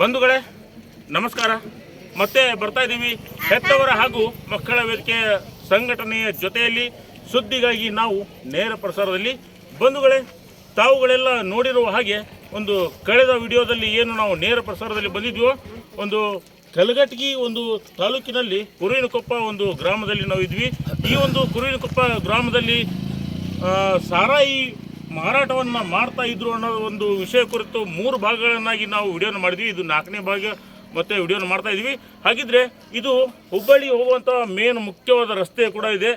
ಬಂಧುಗಳೇ, ನಮಸ್ಕಾರ. ಮತ್ತೆ ಬರ್ತಾ ಇದ್ದೀವಿ. ಹೆತ್ತವರ ಹಾಗೂ ಮಕ್ಕಳ ವೇದಿಕೆಯ ಸಂಘಟನೆಯ ಜೊತೆಯಲ್ಲಿ ಸುದ್ದಿಗಾಗಿ ನಾವು ನೇರ ಪ್ರಸಾರದಲ್ಲಿ. ಬಂಧುಗಳೇ, ತಾವುಗಳೆಲ್ಲ ನೋಡಿರುವ ಹಾಗೆ ಒಂದು ಕಳೆದ ವಿಡಿಯೋದಲ್ಲಿ ಏನು ನಾವು ನೇರ ಪ್ರಸಾರದಲ್ಲಿ ಬಂದಿದ್ವೋ, ಒಂದು ಕಲಗಟ್ಗಿ ಒಂದು ತಾಲೂಕಿನಲ್ಲಿ ಕುರುವಿನಕೊಪ್ಪ ಒಂದು ಗ್ರಾಮದಲ್ಲಿ ನಾವು ಇದ್ವಿ ಈ ಒಂದು ಕುರುವಿನಕೊಪ್ಪ ಗ್ರಾಮದಲ್ಲಿ ಸಾರಾಯಿ ಮಾರಾಟವನ್ನು ಮಾಡ್ತಾ ಇದ್ರು ಅನ್ನೋ ಒಂದು ವಿಷಯ ಕುರಿತು ಮೂರು ಭಾಗಗಳನ್ನಾಗಿ ನಾವು ವಿಡಿಯೋನ ಮಾಡಿದ್ವಿ. ಇದು ನಾಲ್ಕನೇ ಭಾಗ ಮತ್ತೆ ವಿಡಿಯೋನ ಮಾಡ್ತಾ ಇದ್ವಿ. ಹಾಗಿದ್ರೆ ಇದು ಹುಬ್ಬಳ್ಳಿ ಹೋಗುವಂಥ ಮೇನ್ ಮುಖ್ಯವಾದ ರಸ್ತೆ ಕೂಡ ಇದೆ.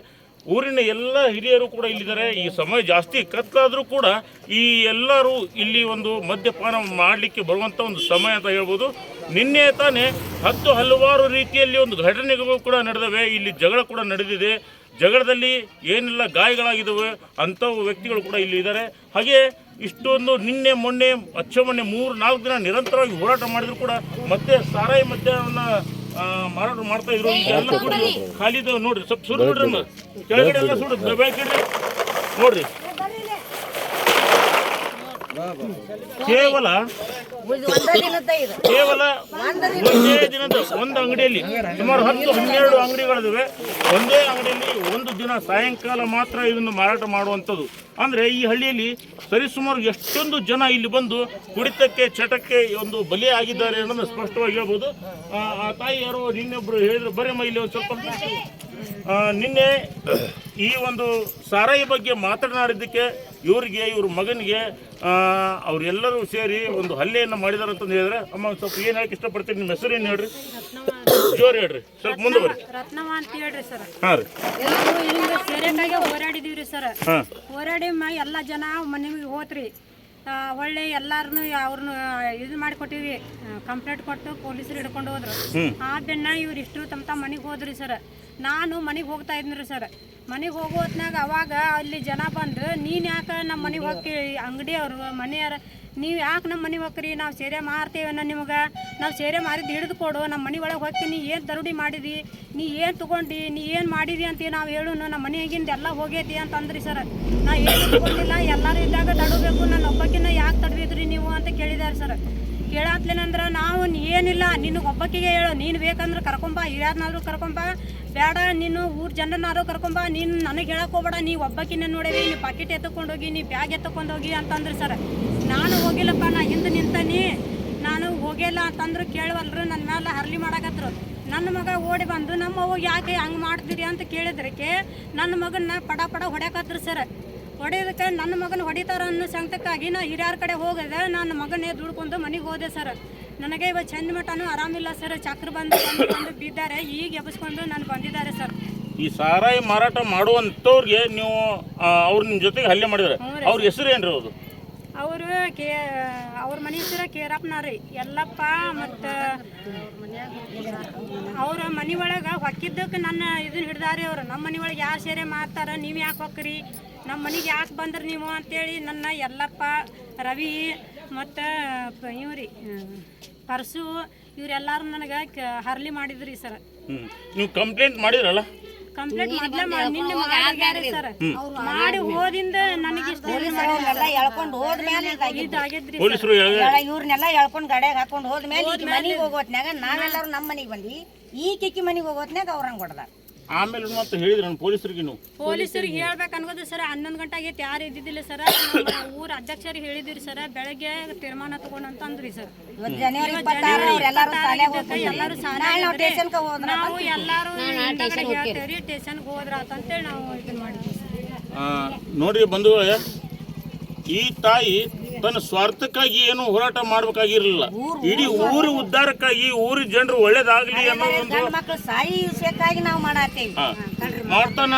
ಊರಿನ ಎಲ್ಲ ಹಿರಿಯರು ಕೂಡ ಇಲ್ಲಿದ್ದಾರೆ. ಈ ಸಮಯ ಜಾಸ್ತಿ ಕತ್ತಲಾದರೂ ಕೂಡ ಈ ಎಲ್ಲರೂ ಇಲ್ಲಿ ಒಂದು ಮದ್ಯಪಾನ ಮಾಡಲಿಕ್ಕೆ ಬರುವಂಥ ಒಂದು ಸಮಯ ಅಂತ ಹೇಳ್ಬೋದು. ನಿನ್ನೆ ತಾನೇ ಹತ್ತು ಹಲವಾರು ರೀತಿಯಲ್ಲಿ ಒಂದು ಘಟನೆಗಳು ಕೂಡ ನಡೆದವೆ. ಇಲ್ಲಿ ಜಗಳ ಕೂಡ ನಡೆದಿದೆ. ಜಗಳದಲ್ಲಿ ಏನೆಲ್ಲ ಗಾಯಗಳಾಗಿದ್ದಾವೆ ಅಂಥವು ವ್ಯಕ್ತಿಗಳು ಕೂಡ ಇಲ್ಲಿ ಇದ್ದಾರೆ. ಹಾಗೆ ಇಷ್ಟೊಂದು ನಿನ್ನೆ ಮೊನ್ನೆ ಅಚ್ಚ ಮೊನ್ನೆ ಮೂರು ನಾಲ್ಕು ದಿನ ನಿರಂತರವಾಗಿ ಹೋರಾಟ ಮಾಡಿದ್ರು ಕೂಡ ಮತ್ತೆ ಸಾರಾಯಿ ಮದ್ಯವನ್ನು ಮಾರಾಟ ಮಾಡ್ತಾ ಇದ್ರು ಈಗ ಕುಡಿದು ಖಾಲಿದು ನೋಡ್ರಿ ಸ್ವಲ್ಪ ಸುರು ಬಿಡ್ರಿ. ಕೆಳಗಡೆ ಎಲ್ಲ ಸುಡು ನೋಡ್ರಿ. ಕೇವಲ ಕೇವಲ ಒಂದೇ ದಿನದ ಒಂದು ಅಂಗಡಿಯಲ್ಲಿ ಸುಮಾರು ಹತ್ತು ಹನ್ನೆರಡು ಅಂಗಡಿಗಳಿವೆ ಒಂದೇ ಅಂಗಡಿಯಲ್ಲಿ ಒಂದು ದಿನ ಸಾಯಂಕಾಲ ಮಾತ್ರ ಇದನ್ನು ಮಾರಾಟ ಮಾಡುವಂಥದ್ದು. ಅಂದ್ರೆ ಈ ಹಳ್ಳಿಯಲ್ಲಿ ಸರಿಸುಮಾರು ಎಷ್ಟೊಂದು ಜನ ಇಲ್ಲಿ ಬಂದು ಕುಡಿತಕ್ಕೆ ಚಟಕ್ಕೆ ಒಂದು ಬಲಿ ಆಗಿದ್ದಾರೆ ಅನ್ನೋದು ಸ್ಪಷ್ಟವಾಗಿ ಹೇಳ್ಬೋದು. ಆ, ತಾಯಿ ಯಾರೋ ನಿನ್ನೊಬ್ರು ಹೇಳಿದ್ರು ಬರೀ ಇಲ್ಲಿ ಒಂದು ಸ್ವಲ್ಪ ನಿನ್ನೆ ಈ ಒಂದು ಸಾರಾಯಿ ಬಗ್ಗೆ ಮಾತನಾಡಿದ್ದಕ್ಕೆ ಇವರಿಗೆ ಇವ್ರ ಮಗನಿಗೆ ಆ, ಅವರೆಲ್ಲರೂ ಸೇರಿ ಒಂದು ಹಲ್ಲೆಯನ್ನು ಮಾಡಿದಾರೆ ಅಂತಂದು ಹೇಳಿದ್ರೆ ಅಮ್ಮ ಒಂದ್ ಸ್ವಲ್ಪ ಏನು ಹೇಳಕ್ಕೆ ಇಷ್ಟಪಡ್ತೀನಿ ನಿಮ್ಮ ಹೆಸರು ಏನು ಹೇಳ್ರಿ? ಜೋರು ಹೇಳ್ರಿ ಸ್ವಲ್ಪ ಮುಂದೆ ಬರ್ರಿ ರತ್ನವ ಅಂತ ಹೇಳ್ರಿ ಸರ್. ಹಾಂ ರೀ. ಸೇರೆಕಾಗೆ ಹೋರಾಡಿದೀವ್ರಿ ಸರ್. ಹೋರಾಡಿ ಮ ಎಲ್ಲ ಜನ ಮನೆಗೆ ಹೋತ್ರಿ. ಆ, ಹೊಳ್ಳಿ ಎಲ್ಲಾರನು ಅವ್ರನ್ನ ಇದು ಮಾಡಿಕೊಟ್ಟಿವಿ. ಕಂಪ್ಲೇಂಟ್ ಕೊಟ್ಟು ಪೊಲೀಸರು ಹಿಡ್ಕೊಂಡು ಹೋದ್ರು. ಆ ಬೆನ್ನ ಇವ್ರು ಇಷ್ಟು ತಮ್ಮ ತಮ್ಮ ಮನೆಗೆ ಹೋದ್ರಿ ಸರ್. ನಾನು ಮನೆಗೆ ಹೋಗ್ತಾ ಇದ್ನಿ ಸರ್. ಮನೆಗೆ ಹೋಗೋ ಹೊತ್ನಾಗ ಅವಾಗ ಅಲ್ಲಿ ಜನ ಬಂದು ನೀನು ಯಾಕೆ ನಮ್ಮ ಮನೆಗೆ ಹೋಗಿ ಅಂಗಡಿಯವರು ಮನೆಯವ್ರ ನೀವು ಯಾಕೆ ನಮ್ಮ ಮನೆಗೆ ಹೋಗ್ರಿ? ನಾವು ಸೇರೆ ಮಾರ್ತೇವನ್ನ ನಿಮಗೆ. ನಾವು ಸೇರೆ ಮಾರಿದ್ದು ಹಿಡಿದು ಕೊಡು. ನಮ್ಮ ಮನೆ ಒಳಗೆ ನೀ ಏನು ತರುಡಿ ಮಾಡಿದಿ? ನೀ ಏನು ತಗೊಂಡಿ? ನೀ ಏನು ಮಾಡಿದಿ ಅಂತ ನಾವು ಹೇಳು ನಮ್ಮ ಮನೆಯಾಗಿಂದ ಎಲ್ಲ ಹೋಗೈತಿ ಅಂತಂದ್ರಿ ಸರ್. ನಾ ಏನು ತಗೊಂಡಿಲ್ಲ ಎಲ್ಲರೂ ಇದ್ದಾಗ ತಡಬೇಕು ತಡಬೇಕ್ರಿ ಕೇಳಿದಾರೆ ಸರ್. ಕೇಳಾತ್ಲೇನಂದ್ರೆ ನಾವು ಏನಿಲ್ಲ, ನಿನಗೆ ಒಬ್ಬಕ್ಕಿಗೆ ಹೇಳು, ನೀನು ಬೇಕಂದ್ರೆ ಕರ್ಕೊಂಬ ಯಾರನ್ನಾದ್ರೂ ಕರ್ಕೊಂಬ ಬೇಡ, ನೀನು ಊರ್ ಜನರನ್ನಾರು ಕರ್ಕೊಂಬ ನೀನು ನನಗೆ ಹೇಳಕ್ಕೆ ಹೋಗ್ಬೇಡ, ನೀ ಒಬ್ಬಕ್ಕಿನ ನೋಡೇವಿ, ನೀ ಪಾಕೆಟ್ ಎತ್ತಕೊಂಡು ಹೋಗಿ, ನೀ ಬ್ಯಾಗ್ ಎತ್ತಕೊಂಡು ಹೋಗಿ ಅಂತಂದ್ರೆ ಸರ್. ನಾನು ಹೋಗಿಲ್ಲಪ್ಪ, ನಾ ಹಿಂದೆ ನಿಂತನಿ. ನಾನು ಹೋಗಿಲ್ಲ ಅಂತಂದ್ರು ಕೇಳವಲ್ರು ನನ್ನ ಮೇಲೆ ಹರ್ಲಿ ಮಾಡಕತ್ರು. ನನ್ನ ಮಗ ಓಡಿ ಬಂದು, ನಮ್ಮ ಅವ್ವ ಯಾಕೆ ಹಂಗೆ ಮಾಡ್ತೀರಿ ಅಂತ ಕೇಳಿದ್ರಕ್ಕೆ ನನ್ನ ಮಗನ್ನ ಪಡ ಪಡ ಹೊಡ್ಯಾಕತ್ರು ಸರ್. ಹೊಡೆಯೋದಕ್ಕೆ ನನ್ನ ಮಗನ ಹೊಡಿತಾರ ಅನ್ನೋ ಸಂಕಟಕ್ಕಾಗಿ ನಾ ಹಿರಿಯರ ಕಡೆ ಹೋಗದೆ ನನ್ನ ಮಗನೇ ದುಡ್ಕೊಂಡು ಮನೆಗೆ ಹೋದೆ ಸರ್. ನನಗೆ ಇವತ್ತು ಚಂದ ಮಟನೂ ಆರಾಮಿಲ್ಲ ಸರ್. ಚಕ್ರ ಬಂದು ಬಂದು ಬಂದು ಬಿದ್ದಾರೆ. ಈಗ ಎಬ್ಸ್ಕೊಂಡು ನಾನು ಬಂದಿದ್ದಾರೆ ಸರ್. ಈ ಸಾರಾಯಿ ಮಾರಾಟ ಮಾಡುವಂಥವ್ರಿಗೆ ನೀವು ಅವ್ರ ನಿಮ್ಮ ಜೊತೆಗೆ ಹಲ್ಲೆ ಮಾಡಿದ್ರೆ ಅವ್ರ ಹೆಸರು ಏನ್ರಿ ಅದು ಅವರು ಕೇ ಅವ್ರ ಮನೆ ಹೆಸರು ಕೇರಪ್ಪನಾರಿ ಎಲ್ಲಪ್ಪ ಮತ್ತು ಅವ್ರ ಮನೆ ಒಳಗೆ ಹೊಕ್ಕಿದ್ದಕ್ಕೆ ನನ್ನ ಇದನ್ನ ಹಿಡ್ದಾರಿ ಅವ್ರು. ನಮ್ಮ ಮನೆ ಒಳಗೆ ಯಾರು ಸೇರೆ ಮಾಡ್ತಾರ? ನೀವು ಯಾಕೆ ಹೊಕ್ಕ್ರಿ? ನಮ್ಮ ಮನೆಗೆ ಯಾಕೆ ಬಂದ್ರಿ ನೀವು ಅಂತೇಳಿ ನನ್ನ ಯಲ್ಲಪ್ಪ ರವಿ ಮತ್ತು ಇವ್ರಿ ಪರ್ಸು ಇವರೆಲ್ಲರೂ ನನಗೆ ಕ- ಹರ್ಲಿ ಮಾಡಿದ್ರಿ ಸರ್. ನೀವು ಕಂಪ್ಲೇಂಟ್ ಮಾಡಿದ್ರಲ್ಲ? ಕಂಪ್ಲೇಂಟ್ ಮೊದ್ಲೇ ನಿನ್ನೆ ಮಾಡ್ಯಾರಿ ಸರ್. ಮಾಡಿ ಹೋದಿಂದ ನನಗೆ ಇಷ್ಟ ಎಲ್ಲ ಎಳ್ಕೊಂಡು ಹೋದ್ಮೇಲೆ ಇದಾಗಿ ಇದಾಗಿದ್ರಿ ಇವ್ರನ್ನೆಲ್ಲ ಎಳ್ಕೊಂಡು ಗಡೆಗೆ ಹಾಕೊಂಡು ಹೋದ್ಮೇಲೆ ಮೇಲೆ ಮನೆಗೆ ಹೋಗೋತ್ನ್ಯಾಗ ನಾವೆಲ್ಲರೂ ನಮ್ಮ ಮನೆಗೆ ಬಂದ್ವಿ. ಈ ಕಿಕ್ಕಿ ಮನೆಗೆ ಹೋಗೋತ್ನಾಗ ಅವ್ರಂಗೆ ಹೊಡೆದ ಆಮೇಲೆ ಮತ್ತೆ ಹೇಳಿದ್ರು ನಾನು ಪೊಲೀಸರಿಗೆ ನೀವು. ಪೊಲೀಸರಿಗೆ ಹೇಳ್ಬೇಕು ಅನ್ಕೋದು ಸರ್ ಹನ್ನೊಂದು ಗಂಟೆಗೆ ಆಗೈತೆ ಯಾರು ಇದ್ದಿದ್ದಿಲ್ಲ ಸರ್ ಊರ ಅಧ್ಯಕ್ಷರಿಗೆ ಹೇಳಿದಿರಿ ಸರ್ ಬೆಳಗ್ಗೆ ತೀರ್ಮಾನ ತಗೊಂಡಂತ ಅಂದ್ರಿ ಸರ್. ಎಲ್ಲರೂ ನಾವು ಎಲ್ಲರೂ ಹೇಳ್ತೇವ್ರಿ ಸ್ಟೇಷನ್ಗೆ ಹೋದ್ರ ಅಂತೇಳಿ ನಾವು ಇದನ್ನ ಮಾಡಿದ್ವಿ ನೋಡ್ರಿ ಬಂಧುಗಳೇ ಈ ತಾಯಿ ತನ್ನ ಸ್ವಾರ್ಥಕ್ಕಾಗಿ ಏನು ಹೋರಾಟ ಮಾಡ್ಬೇಕಾಗಿರ್ಲಿಲ್ಲ. ಇಡೀ ಊರು ಉದ್ಧಾರಕ್ಕಾಗಿ ಊರಿನ ಜನರು ಒಳ್ಳೇದಾಗ್ಲಿ ಅನ್ನೋ ಒಂದು ಮಕ್ಕಳು ಸಾಯಿ ವಿಷಯಕ್ಕಾಗಿ ನಾವು ಮಾಡತ್ತೇವಿ ಮಾಡ್ತಾನ